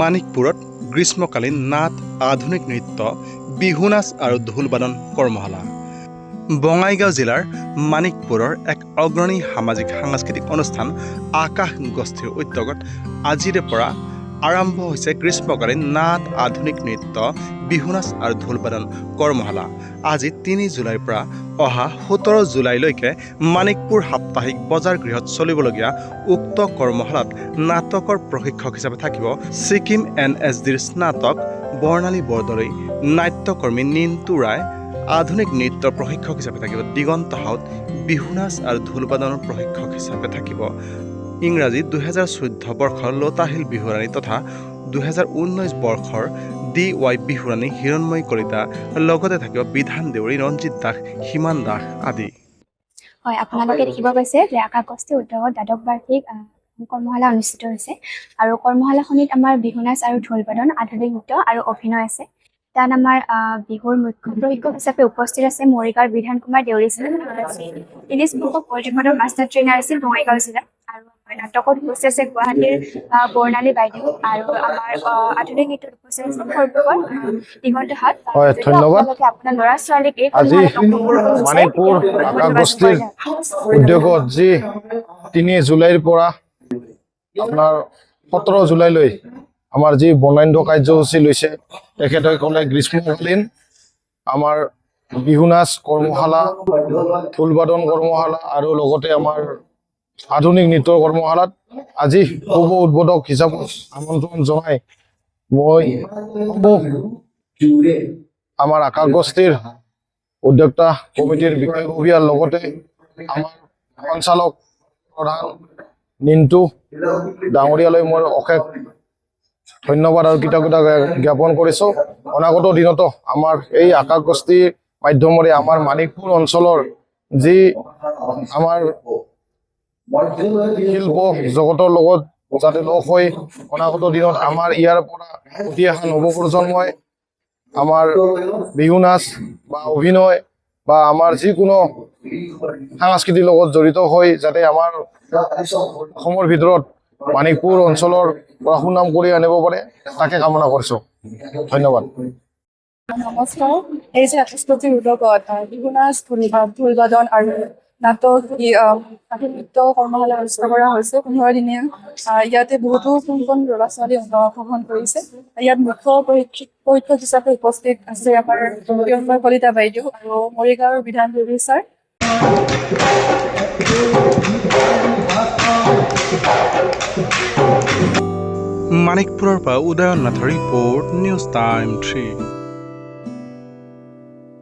মাণিকপুৰত গ্ৰীষ্মকালীন নাট, আধুনিক নৃত্য বিহু নাচ আৰু ঢোলবাদন কৰ্মশালা। বঙাইগাঁও জিলাৰ মাণিকপুৰৰ এক অগ্ৰণী সামাজিক সাংস্কৃতিক অনুষ্ঠান আকাশ গোষ্ঠীৰ উদ্যোগত আজিৰে পৰা আৰম্ভ হৈছে গ্ৰীষ্মকালীন নাট আধুনিক নৃত্য বিহু নাচ আৰু ঢোলবাদন কৰ্মশালা। আজি তিনি জুলাইৰ পৰা অহা সোতৰ জুলাইলৈকে মাণিকপুৰ সাপ্তাহিক বজাৰ গৃহত চলিবলগীয়া উক্ত কৰ্মশালাত নাটকৰ প্ৰশিক্ষক হিচাপে থাকিব ছিকিম এন এছ ডিৰ স্নাতক বৰ্ণালী বৰদলৈ নাট্যকৰ্মী নিন্তু ৰায় আধুনিক নৃত্য প্ৰশিক্ষক হিচাপে থাকিব দিগন্ত হাউত বিহু নাচ আৰু ঢোলবাদনৰ প্ৰশিক্ষক হিচাপে থাকিব ইংৰাজী দুহেজাৰ চৈধ্য বৰ্ষৰ লতাশিল বিহুৰাণী তথা দুহেজাৰ ঊনৈছ বৰ্ষৰ ডি ৱাই বিহুৰাণী হিৰণময়ী কলিতা লগতে থাকিব বিধান দেউৰী ৰঞ্জিত দাস সীমান দাস আদি। হয় আপোনালোকে দেখিব পাইছে যে আকাশগস্তি উদ্যোগত দ্বাদশ বাৰ্ষিক কৰ্মশালা অনুষ্ঠিত হৈছে আৰু কৰ্মশালাখনিত আমাৰ বিহু নাচ আৰু ঢোলবাদন আধুনিক নৃত্য আৰু অভিনয় আছে। তাত আমাৰ বিহুৰ মুখ্য প্ৰশিক্ষক হিচাপে উপস্থিত আছে মৰিগাঁৱৰ বিধান কুমাৰ দেউৰী ছাৰ ইলিছ বুকক পৰ্যটনৰ মাষ্টাৰ ট্ৰেইনাৰ আছিল বঙাইগাঁও জিলা। আৰু আমাৰ নাটকত উপস্থিত গুৱাহাটীৰ বৰ্ণালী বাইদেউ আৰু আমাৰ আধুনিক নৃত্যত উপস্থিত দিগন্ত হাত হয়, ধন্যবাদ। আপোনাৰ ল'ৰা ছোৱালীক এই আজি জনাইছোঁ। উদ্যোগত যি তিনি জুলাইৰ পৰা আপোনাৰ সোতৰ জুলাইলৈ আমাৰ যি বৰ্ণাঢ্য কাৰ্যসূচী লৈছে তেখেতসকলে গ্ৰীষ্মকালীন আমাৰ বিহু নাচ কৰ্মশালা ঢোলবাদন কৰ্মশালা আৰু লগতে আমাৰ আধুনিক নৃত্যৰ কৰ্মশালাত আজি শুভ উদ্বোধক হিচাপত আমন্ত্ৰণ জনাই মই আমাৰ আকাশ গোষ্ঠীৰ উদ্যোক্তা বিষয়ববীয়াৰ লগতে আমাৰ সঞ্চালক প্ৰধান নিন্তু ডাঙৰীয়ালৈ মই অশেষ ধন্যবাদ আৰু কৃতজ্ঞতা জ্ঞাপন কৰিছো। অনাগত দিনতো আমাৰ এই আকাশ গোষ্ঠীৰ মাধ্যমেৰে আমাৰ মাণিকপুৰ অঞ্চলৰ যি আমাৰ শিল্প জগতৰ লগত যাতে লগ হৈ অনাগত দিনত আমাৰ ইয়াৰ পৰা উঠি অহা নৱপ্ৰজন্মই আমাৰ বিহু নাচ বা অভিনয় বা আমাৰ যিকোনো সাংস্কৃতিৰ লগত জড়িত হৈ যাতে আমাৰ অসমৰ ভিতৰত মাণিকপুৰ অঞ্চলৰ পৰা সুনাম কৰি আনিব পাৰে তাকে কামনা কৰিছোঁ। ধন্যবাদ। নমস্কাৰ। এই যে আহ, বিহু নাচ ঢোল ঢোল বাদন আৰু নাটক নৃত্য কৰ্মশালা অনুষ্ঠিত কৰা হৈছে। পোন্ধৰ দিনীয়া ইয়াতে বহুতো কোন কোন ল'ৰা ছোৱালী অংশগ্ৰহণ কৰিছে। ইয়াত মুখ্য প্ৰশিক্ষক হিচাপে উপস্থিত আছে আমাৰ প্ৰিয়ংকা কলিতা বাইদেউ আৰু মৰিগাঁৱৰ বিধান দেৱী ছাৰ। মাণিকপুৰৰ পৰা উদয়ন নাথৰ ৰিপৰ্ট নিউজ টাইম থ্ৰী।